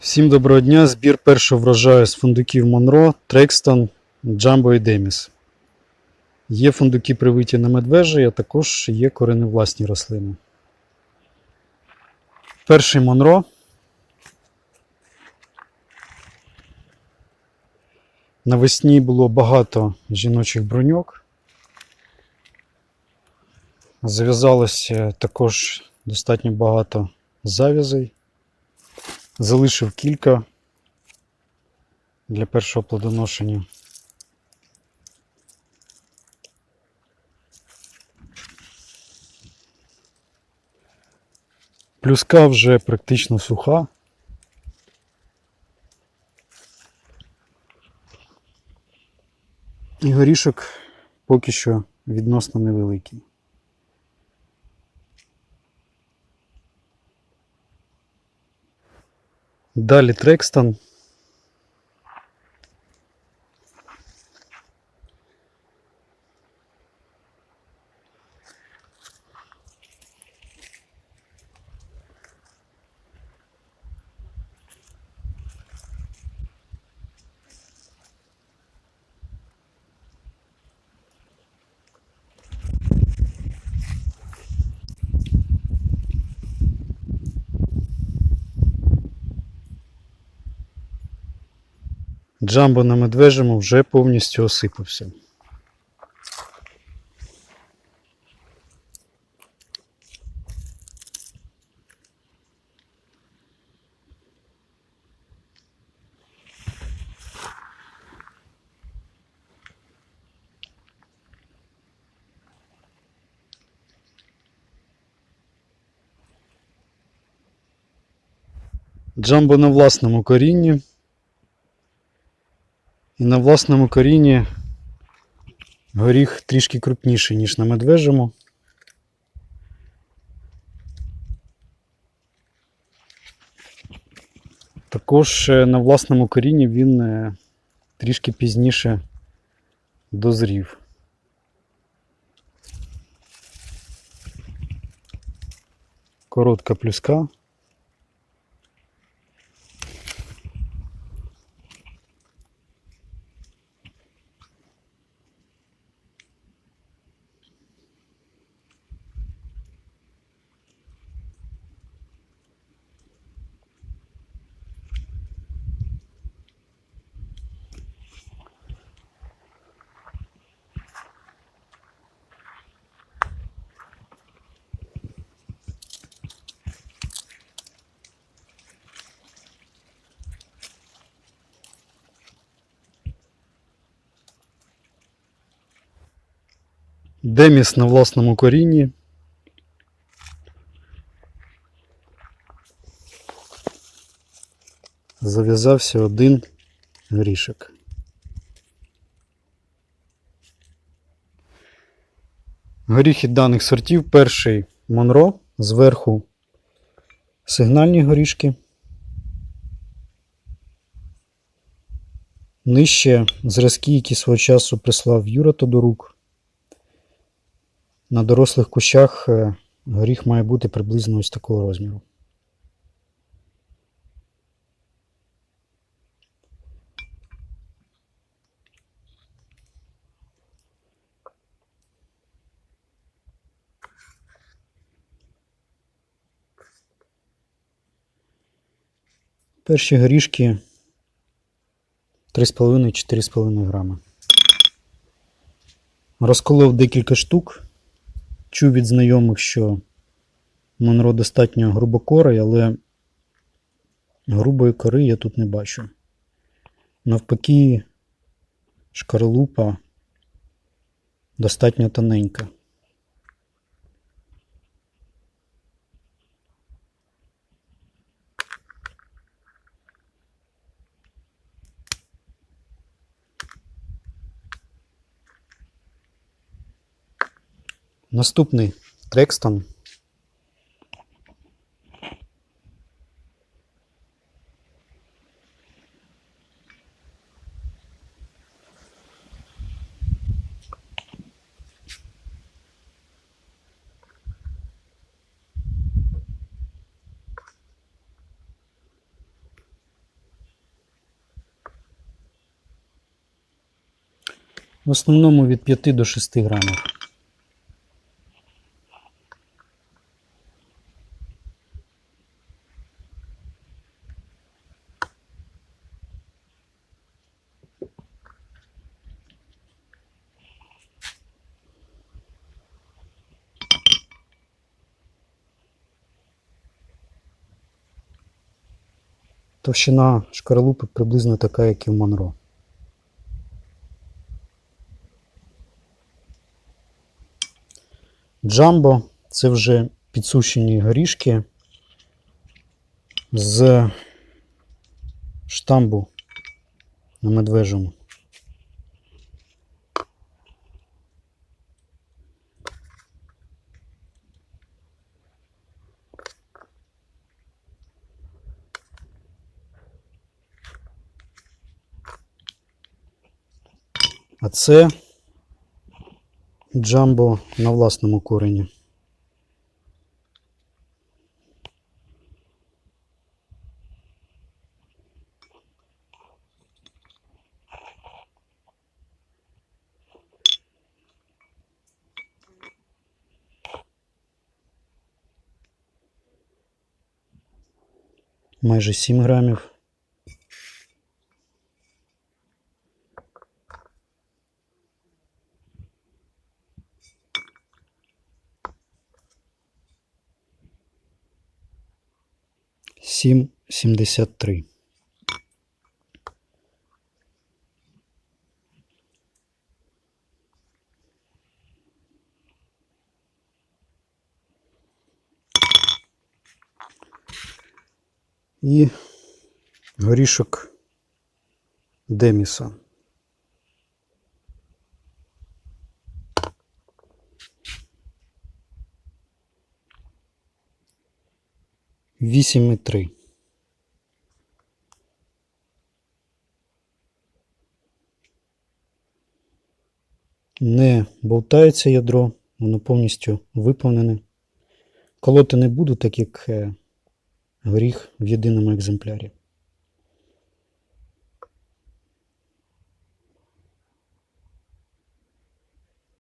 Всім доброго дня. Збір першого врожаю з фундуків Монро, Трекстон, Джамбо і Деміс. Є фундуки привиті на медвежі, а також є кореневласні рослини. Перший Монро. Навесні було багато жіночих броньок. Зав'язалося також достатньо багато зав'язей. Залишив кілька для першого плодоношення. Плюска вже практично суха. І горішок поки що відносно невеликий. Далі Трекстон. Джамбо на медвежому вже повністю осипався. Джамбо на власному корінні. І на власному корінні горіх трішки крупніший, ніж на медвежому. Також е, на власному корінні він е, трішки пізніше дозрів. Коротка плюска. Деміс на власному корінні. Зав'язався один грішок. Горіхи даних сортів. Перший Монро, зверху сигнальні горішки. Нижче зразки, які свого часу прислав Юра Тодорук. На дорослих кущах е, горіх має бути приблизно ось такого розміру. Перші горішки 3,5-4,5 грама. Розколов декілька штук. Чув від знайомих, що Монро достатньо грубокорий, але грубої кори я тут не бачу. Навпаки, шкарлупа достатньо тоненька. Наступний Трекстон. В основному від 5 до 6 грамів. Товщина шкаралупи приблизно така, як і в Монро. Джамбо це вже підсушені горішки з штамбу на медвежому. А це джамбо на власному корені. Майже 7 грамів. Сім сімдесят три. І горішок Деміса. Вісім і три. Не болтається ядро, воно повністю виповнене. Колоти не буду, так як гріх горіх в єдиному екземплярі.